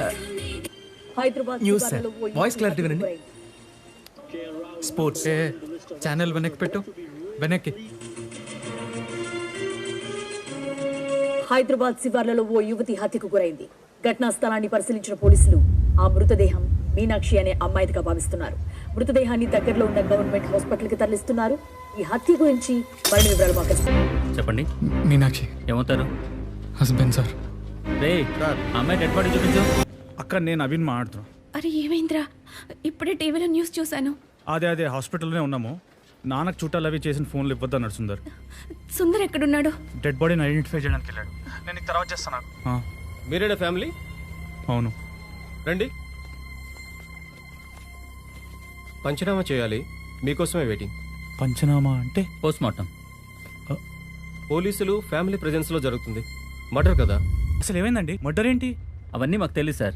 Hyderabad news శివార్లలో sir. ఓ యువతి వాయిస్ క్లారిటీ హత్యకు వినండి. గురైంది. స్పోర్ట్స్ ఛానల్ వెనక్కి పెట్టు. వెనక్కి. హైదరాబాద్ శివార్లలో ఓ యువతి హత్యకు గురైంది. ఘటనా స్థలాన్ని పరిశీలించిన పోలీసులు ఆ మృతదేహం మీనాక్షి అనే అమ్మాయిదిగా భావిస్తున్నారు. మృతదేహాన్ని దగ్గరలో ఉన్న గవర్నమెంట్ హాస్పిటల్కి తరలిస్తున్నారు. ఈ హత్య గురించి మరిన్ని వివరాలు మాకు చెప్పండి. మీనాక్షి. ఏమవుతారు? Husband sir. రే అమ్మాయి డెడ్ బాడీ చూపించు. అక్క నేను నవీన్ మాట్లాడుతున్నా. అరే ఏమైందిరా? ఇప్పుడే టీవీలో న్యూస్ చూశాను. అదే అదే హాస్పిటల్లోనే ఉన్నాము. నాన్నకు చుట్టాలు అవి చేసిన ఫోన్లు ఇవ్వద్దు అన్నాడు సుందర్. సుందర్ ఎక్కడున్నాడు? డెడ్ బాడీని ఐడెంటిఫై చేయడానికి వెళ్ళాడు. నేను నీకు తర్వాత చేస్తాను ఆ, మీరేనా ఫ్యామిలీ అవును. రండి. పంచనామా చేయాలి. మీకోసమే వెయిటింగ్ పంచనామా అంటే? పోస్ట్ మార్టం పోలీసులు ఫ్యామిలీ ప్రెజెన్స్లో జరుగుతుంది. మర్డర్ కదా? అసలు ఏమైందండి మర్డర్ ఏంటి? అవన్నీ మాకు తెలియదు సార్.